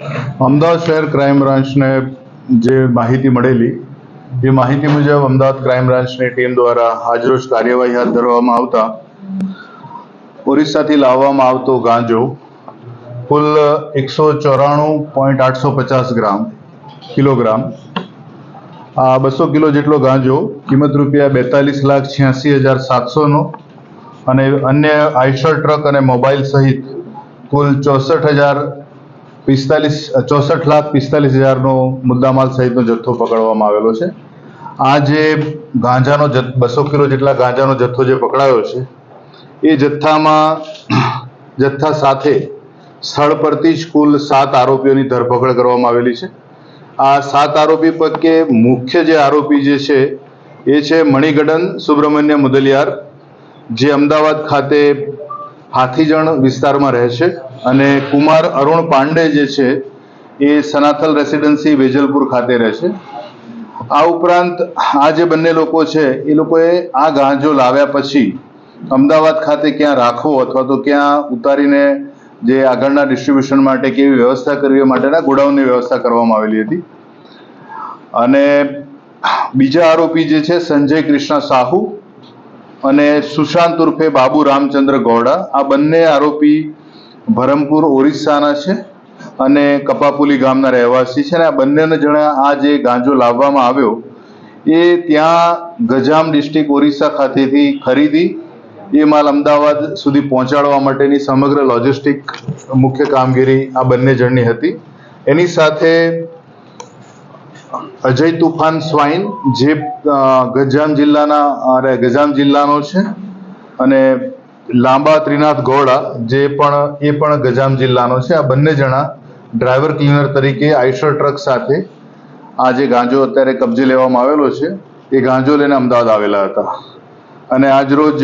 અમદાવાદ શહેર ક્રાઇમ બ્રાન્ચને જે માહિતી મળેલી, એ માહિતી મુજબ અમદાવાદ ક્રાઇમ બ્રાન્ચની ટીમ દ્વારા આજરોજ કાર્યવાહી હાથ ધરવામાં આવતા ઓરિસ્સાથી લાવવામાં આવતો ગાંજો કુલ એકસો ચોરાણું પોઈન્ટ આઠસો પચાસ ગ્રામ, કિલોગ્રામ. આ બસો કિલો જેટલો ગાંજો કિંમત રૂપિયા બેતાલીસ લાખ છ્યાસી હજાર સાતસોનો અને અન્ય આઈશર ટ્રક અને મોબાઈલ સહિત કુલ ચોસઠ હજાર પિસ્તાલીસ ચોસઠ લાખ પિસ્તાલીસ હજારનો મુદ્દામાલ સહિતનો જથ્થો પકડવામાં આવેલો છે. આ જે ગાંજાનો જથ્થ બસો કિલો જેટલા ગાંજાનો જથ્થો જે પકડાયો છે, એ જથ્થામાં જથ્થા સાથે સ્થળ પરથી જ કુલ સાત આરોપીઓની ધરપકડ કરવામાં આવેલી છે. આ સાત આરોપી પૈકી મુખ્ય જે આરોપી જે છે, એ છે મણિગડન સુબ્રમણ્ય મુદલિયાર, જે અમદાવાદ ખાતે હાથીજણ વિસ્તારમાં રહે છે અને કુમાર અરુણ પાંડે જે છે એ સનાથલ રેસિડેન્સી વેજલપુર ખાતે રહે છે. આ ઉપરાંત આ જે બંને લોકો છે, એ લોકોએ આ ગાંજો લાવ્યા પછી અમદાવાદ ખાતે ક્યાં રાખવો અથવા તો ક્યાં ઉતારીને જે આગળના ડિસ્ટ્રીબ્યુશન માટે કેવી વ્યવસ્થા કરવી માટેના ગોડાઉનની વ્યવસ્થા કરવામાં આવેલી હતી. અને બીજા આરોપી જે છે, સંજય કૃષ્ણ સાહુ અને સુશાંત ઉર્ફે બાબુ રામચંદ્ર ગૌડા. આ બંને આરોપી ભરમપુર, ઓરિસ્સાના છે અને કપાપુલી ગામના રહેવાસી છે અને આ બંનેને જણા આ જે ગાંજો લાવવામાં આવ્યો, એ ત્યાં ગજામ ડિસ્ટ્રિક્ટ ઓરિસ્સા ખાતેથી ખરીદી, એ માલ અમદાવાદ સુધી પહોંચાડવા માટેની સમગ્ર લોજિસ્ટિક મુખ્ય કામગીરી આ બંને જણની હતી. એની સાથે અજય તુફાન સ્વાઈન, જે ગજામ જિલ્લાના, અરે, ગજામ જિલ્લાનો છે, અને લાંબા ત્રિનાથ ગોળા જે પણ, એ પણ ગજામ જિલ્લાનો છે. આ બંને જણા ડ્રાઈવર ક્લીનર તરીકે આઈશર ટ્રક સાથે આ જે ગાંજો અત્યારે કબજે લેવામાં આવેલો છે, એ ગાંજો લઈને અમદાવાદ આવેલા હતા. અને આજરોજ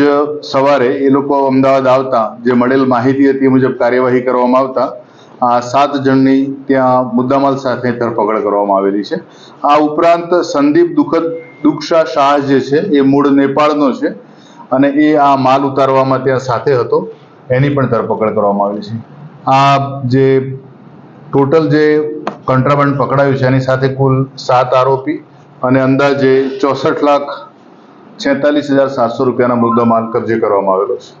સવારે એ લોકો અમદાવાદ આવતા, જે મળેલ માહિતી હતી એ મુજબ કાર્યવાહી કરવામાં આવતા આ સાત જણની ત્યાં મુદ્દામાલ સાથે ધરપકડ કરવામાં આવેલી છે. આ ઉપરાંત સંદીપ દુખદ દુક્ષા શાહ જે છે, એ મૂળ નેપાળનો છે અને એ આ માલ ઉતારવામાં ત્યાં સાથે હતો. એની પણ ધરપકડ કરવામાં આવેલી છે. આ જે ટોટલ જે કન્ટ્રાબન્ડ પકડાયું છે, એની સાથે કુલ સાત આરોપી અને અંદાજે ચોસઠ લાખ છેતાલીસ હજાર સાતસો રૂપિયાના મુદ્દો માલ કબજે કરવામાં આવેલો છે.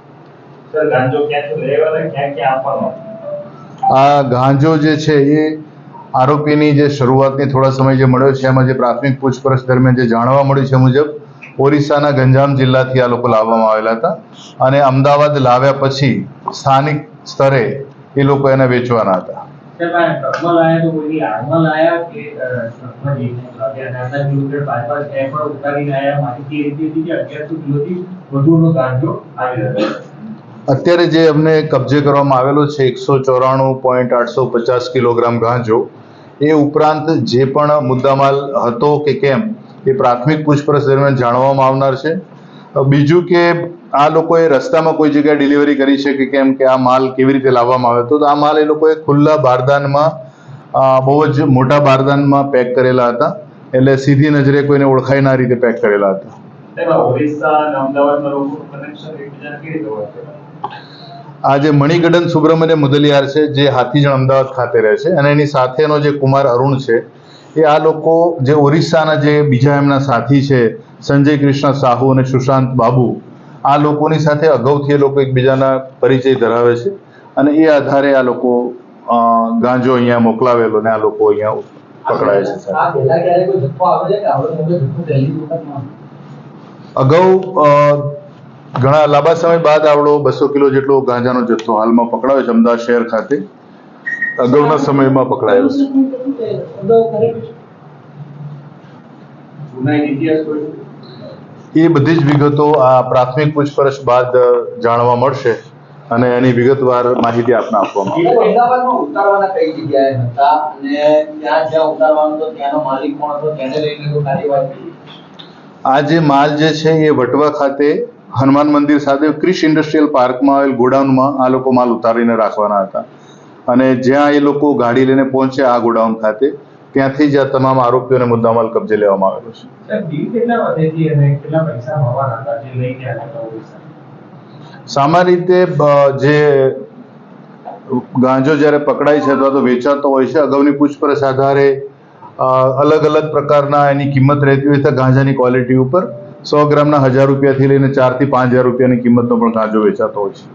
આ ગાંજો જે છે એ આરોપીની જે શરૂઆતની થોડા સમય જે મળ્યો છે, એમાં જે પ્રાથમિક પૂછપરછ દરમિયાન જે જાણવા મળ્યું છે મુજબ, ઓરિસ્સાના ગંજામ જિલ્લાથી આ લોકો લાવવામાં આવેલા હતા અને અમદાવાદ લાવ્યા પછી સ્થાનિક સ્તરે એ લોકો એને વેચવાના હતા. અત્યારે જે અમને કબજે કરવામાં આવેલો છે એકસો ચોરાણું પોઈન્ટ આઠસો પચાસ કિલોગ્રામ ગાંજો, એ ઉપરાંત જે પણ મુદ્દામાલ હતો કે કેમ, એ પ્રાથમિક પૂછપરછ દરમિયાન જાણવામાં આવનાર છે. બીજું કે આ લોકોએ રસ્તામાં કોઈ જગ્યાએ ડિલિવરી કરી છે કે કેમ, કે આ માલ કેવી રીતે લાવવામાં આવ્યો? હતો તો આ માલ એ લોકોએ ખુલ્લા બારદાનમાં બહુ જ મોટા બારદાનમાં પેક કરેલા હતા. એટલે સીધી નજરે કોઈને ઓળખાય ના રીતે પેક કરેલા હતા. ઓરિસ્સા અને અમદાવાદમાં કનેક્શન એકબીજાને કેવી રીતે આ જે મણિગડન સુબ્રમણ્ય મુદલિયાર છે જે હાથીજણ અમદાવાદ ખાતે રહે છે અને એની સાથેનો જે કુમાર અરુણ છે એ આ લોકો જે ઓરિસ્સાના જે બીજા એમના સાથી છે સંજય કૃષ્ણ સાહુ અને સુશાંત બાબુ આ લોકોની સાથે અગાઉથી એ લોકો એકબીજાના પરિચય ધરાવે છે અને એ આધારે આ લોકો ગાંજો અહીંયા મોકલાવેલો ને આ લોકો અહીંયા પકડાય છે. અગાઉ ઘણા લાંબા સમય બાદ આવડો બસો કિલો જેટલો ગાંજાનો જથ્થો હાલમાં પકડાયો છે અમદાવાદ શહેર ખાતે. અગાઉના સમયમાં પકડાયો છે. એ બધી જ વિગતો આ પ્રાથમિક પૂછપરછ બાદ જાણવા મળશે અને એની વિગતવાર માહિતી આપને આપવામાં આવશે. અમદાવાદમાં ઉતારવાના કઈ જગ્યાએ હતા અને ત્યાં જ્યાં ઉતારવાનું તો ત્યાંનો માલિક કોણ હતો તેને લઈને કોઈ કાર્યવાહી થઈ? આ જે માલ જે છે એ વટવા ખાતે હનુમાન મંદિર સાથે ક્રિશ ઇન્ડસ્ટ્રીયલ પાર્કમાં આવેલ ગોડાઉનમાં આ લોકો માલ ઉતારીને રાખવાના હતા. અને જ્યાં એ લોકો ગાડી લઈને પહોંચ્યા આ ગોડાઉન ખાતે ત્યાંથી જ આ તમામ આરોપીઓને મુદ્દામાલ કબજે લેવામાં આવેલો છે. સામાન્ય રીતે જે ગાંજો જ્યારે પકડાય છે અથવા તો વેચાતો હોય છે અગાઉની પૂછપરછ આધારે અલગ અલગ પ્રકારના એની કિંમત રહેતી હોય છે ગાંજાની ક્વોલિટી ઉપર. સો ગ્રામના હજાર રૂપિયાથી લઈને ચારથી પાંચ હજાર રૂપિયાની કિંમતનો પણ ગાંજો વેચાતો હોય છે.